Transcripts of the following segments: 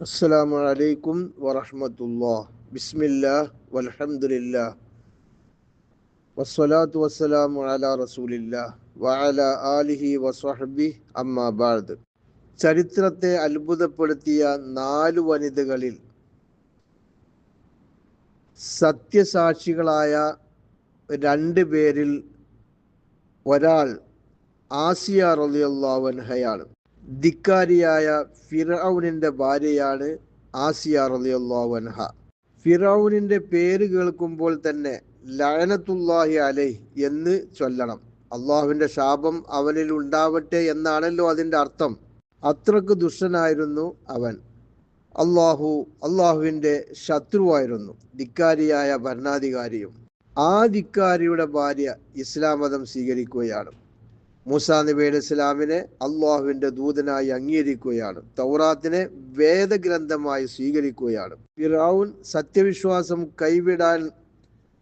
അസ്സാം വലൈക്കും വറഹമത്തുല്ലാ ബിസ്മില്ലാ വലഹമുല്ലാ വസ്സലാത്തു വസ്സലാം അല റസൂലില്ലാ. വഅല ആലിഹി വസ്വഹബി അമ്മാബാദ് ചരിത്രത്തെ അത്ഭുതപ്പെടുത്തിയ നാല് വനിതകളിൽ സത്യസാക്ഷികളായ രണ്ട് പേരിൽ ഒരാൾ ആസിയ റലിയല്ലാവൻഹയാണ് ധിക്കാരിയായ ഫിറൌനിന്റെ ഭാര്യയാണ് ആസിയ റളിയല്ലാഹു അൻഹ. ഫിറൌനിന്റെ പേര് കേൾക്കുമ്പോൾ തന്നെ ലയനത്തുല്ലാഹി അലൈ എന്ന് ചൊല്ലണം. അള്ളാഹുവിന്റെ ശാപം അവനിൽ ഉണ്ടാവട്ടെ എന്നാണല്ലോ അതിന്റെ അർത്ഥം. അത്രയ്ക്ക് ദുഷ്ടനായിരുന്നു അവൻ. അള്ളാഹു അള്ളാഹുവിന്റെ ശത്രുവായിരുന്നു ധിക്കാരിയായ ഭരണാധികാരിയും. ആ ധിക്കാരിയുടെ ഭാര്യ ഇസ്ലാം മതം സ്വീകരിക്കുകയാണ്. മൂസാ നബിയുടെ ഇസ്ലാമിനെ അള്ളാഹുവിന്റെ ദൂതനായി അംഗീകരിക്കുകയാണ്. തൗറാത്തിനെ വേദഗ്രന്ഥമായി സ്വീകരിക്കുകയാണ്. ഫിറൌൻ സത്യവിശ്വാസം കൈവിടാൻ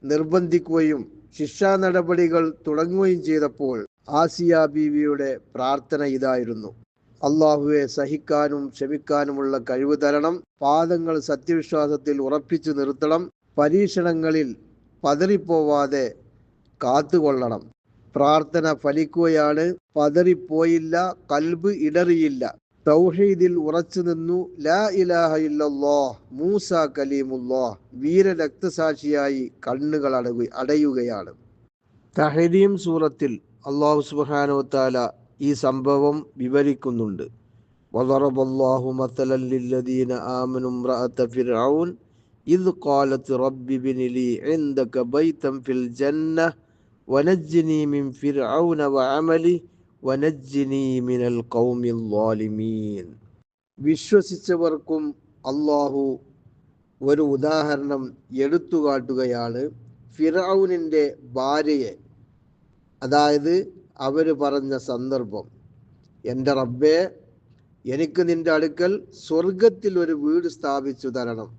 നിർബന്ധിക്കുകയും ശിക്ഷാ നടപടികൾ തുടങ്ങുകയും ചെയ്തപ്പോൾ ആസിയ ബീവിയുടെ പ്രാർത്ഥന ഇതായിരുന്നു. അള്ളാഹുവെ സഹിക്കാനും ക്ഷമിക്കാനുമുള്ള കഴിവ് തരണം പാദങ്ങൾ സത്യവിശ്വാസത്തിൽ ഉറപ്പിച്ചു നിർത്തണം പരീക്ഷണങ്ങളിൽ പതറിപ്പോവാതെ കാത്തുകൊള്ളണം. പ്രാർത്ഥന ഫലിക്കുകയാണ് പതറിപ്പോയില്ല കൽബ് ഇടറിയില്ല തൗഹീദിൽ ഉറച്ചു നിന്നു ലാ ഇലാഹ ഇല്ലല്ലോ മൂസ കലീമുല്ലോ വീര രക്തസാക്ഷിയായി കണ്ണുകൾ അടങ്ങു അടയുകയാണ് തഹരീം സൂറത്തിൽ അള്ളാഹു സുബ്ഹാനഹു താല ഈ സംഭവം വിവരിക്കുന്നുണ്ട് وضرب الله مثلا للذين آمنوا امرأة فرعون إذ قالت رب ابن لي عندك بيتا في الجنة ونجني من فرعون وعمله ونجني من القوم الظالمين വിശ്വസിച്ചവർക്കും അള്ളാഹു ഒരു ഉദാഹരണം എടുത്തു കാട്ടുകയാണ് ഫിറൌനിൻ്റെ ഭാര്യയെ അതായത് അവർ പറഞ്ഞ സന്ദർഭം എൻ്റെ റബ്ബെ എനിക്ക് നിന്റെ അടുക്കൽ സ്വർഗത്തിൽ ഒരു വീട് സ്ഥാപിച്ചു തരണം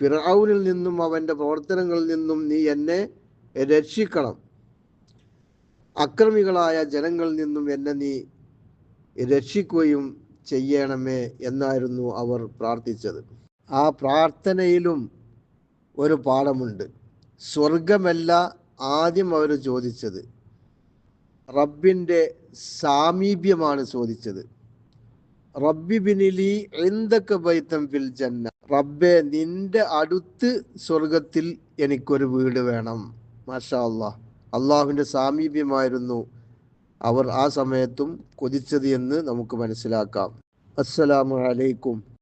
ഫിറൌനിൽ നിന്നും അവൻ്റെ പ്രവർത്തനങ്ങളിൽ നിന്നും നീ എന്നെ രക്ഷിക്കണം അക്രമികളായ ജനങ്ങളിൽ നിന്നും എന്നെ നീ രക്ഷിക്കുകയും ചെയ്യണമേ എന്നായിരുന്നു അവർ പ്രാർത്ഥിച്ചത്. ആ പ്രാർത്ഥനയിലും ഒരു പാഠമുണ്ട്. സ്വർഗമല്ല ആദ്യം അവർ ചോദിച്ചത്. റബ്ബിന്റെ സാമീപ്യമാണ് ചോദിച്ചത്. റബ്ബി ബിനിലി എന്തൊക്കെ ബൈത്തം ഫിൽ ജന്ന. റബ്ബെ നിന്റെ അടുത്ത് സ്വർഗത്തിൽ എനിക്കൊരു വീട് വേണം. മാഷാ അള്ളാഹ് അള്ളാഹുവിന്റെ സാമീപ്യമായിരുന്നു അവർ ആ സമയത്തും കൊതിച്ചത് എന്ന് നമുക്ക് മനസ്സിലാക്കാം. അസ്സലാമു അലൈക്കും.